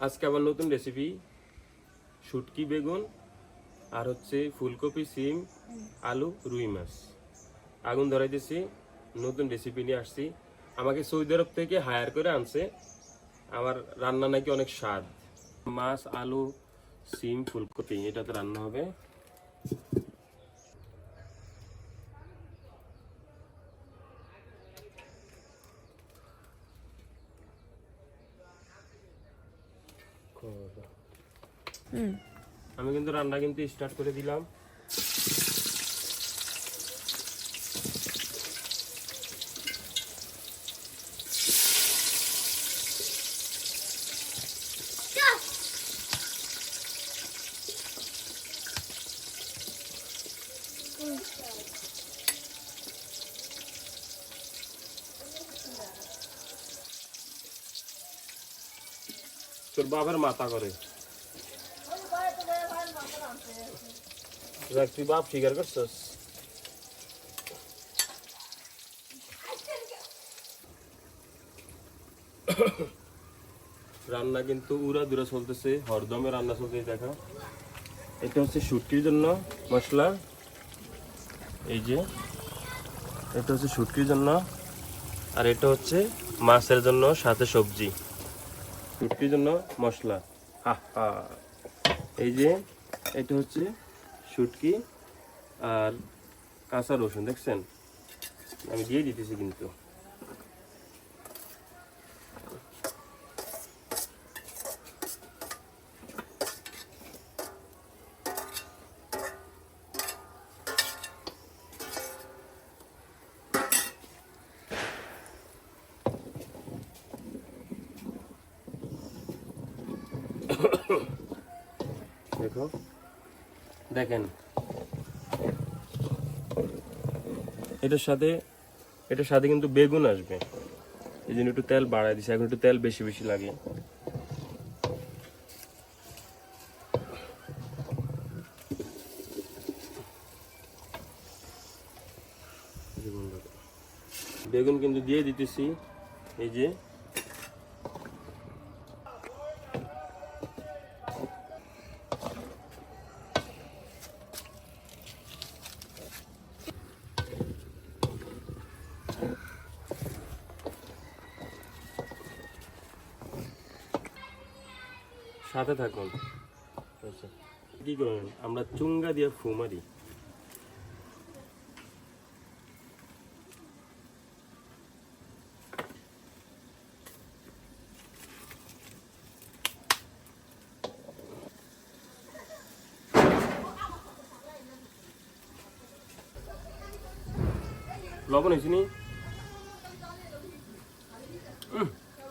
আজকে আবার নতুন রেসিপি শুটকি বেগুন আর হচ্ছে ফুলকপি, সিম, আলু, রুই মাছ। আগুন ধরাইতেছি, নতুন রেসিপি নিয়ে আসছি। আমাকে সৌদি আরব থেকে হায়ার করে আনছে। আমার রান্না নাকি অনেক স্বাদ। মাছ, আলু, সিম, ফুলকপি, এটাতে রান্না হবে। আমি কিন্তু রান্না কিন্তু স্টার্ট করে দিলাম। তোর বাবার মাথা করে। তুই বাপ স্বীকার করছস। রান্না কিন্তু উড়া দুরা চলতেছে, হরদমে রান্না চলতেছে, দেখা। এটা হচ্ছে শুটকির জন্য মশলা। এই যে, এটা হচ্ছে শুটকির জন্য। আর এটা হচ্ছে মাছের জন্য সাথে সবজি। শুটকির জন্য মশলা। হা। এই যে, এটা হচ্ছে শুটকি আর কাঁচা রসুন, দেখছেন? আমি দিয়ে দিতেছি কিন্তু। দেখো। দেখেন। এটার সাথে এটার সাথে কিন্তু বেগুন আসবে। এই জন্য একটু তেল বাড়াই দিছে এখন একটু তেল বেশি বেশি লাগে। বেগুন কিন্তু দিয়ে দিতেছি এই যে। সাথে থাকুন। আচ্ছা কি করবেন আমরা চুঙ্গা দিয়ে ফু মারি। লবণ হয়েছে নি?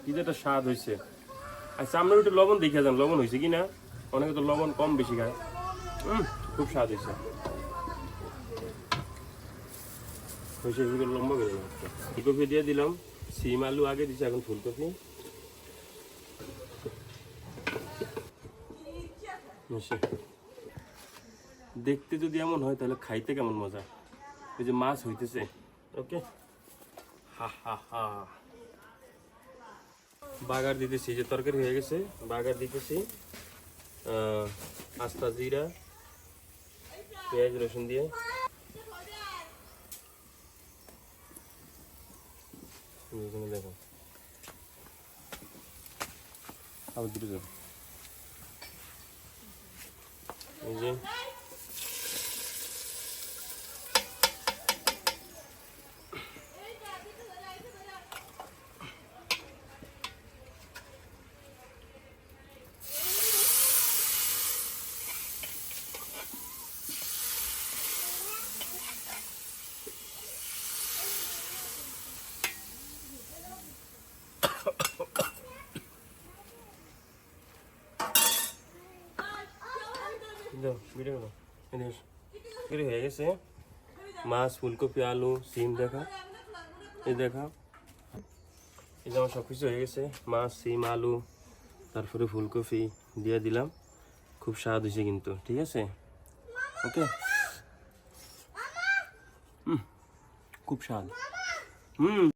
কি একটা স্বাদ হয়েছে। আচ্ছা আমরা একটু লবণ দেখে যান লবণ হয়েছে কি না অনেকে তো লবণ কম বেশি খায়। উম, খুব স্বাদ হয়েছে। হয়েছে এগুলো লম্বা করে ফুলকপি দিয়ে দিলাম সিম আলু আগে দিচ্ছি এখন ফুলকপি। দেখতে যদি এমন হয় তাহলে খাইতে কেমন মজা? এই যে মাছ হইতেছে। ওকে? হা হা হা। বাগার দিতেছি যে তরকারি হয়ে গেছে বাগার দিতেছি আস্তা জিরা পেঁয়াজ রসুন দিয়ে। দেখো। আবার দিতে যাব এই যে দাও, হয়ে গেছে। মাছ ফুলকপি আলু সিম দেখা। এই দেখা। এই যে আমার সব কিছু হয়ে গেছে। মাছ সিম আলু তারপরে ফুলকপি দিয়ে দিলাম। খুব স্বাদ হয়েছে কিন্তু ঠিক আছে? ওকে? হুম। খুব স্বাদ। হুম।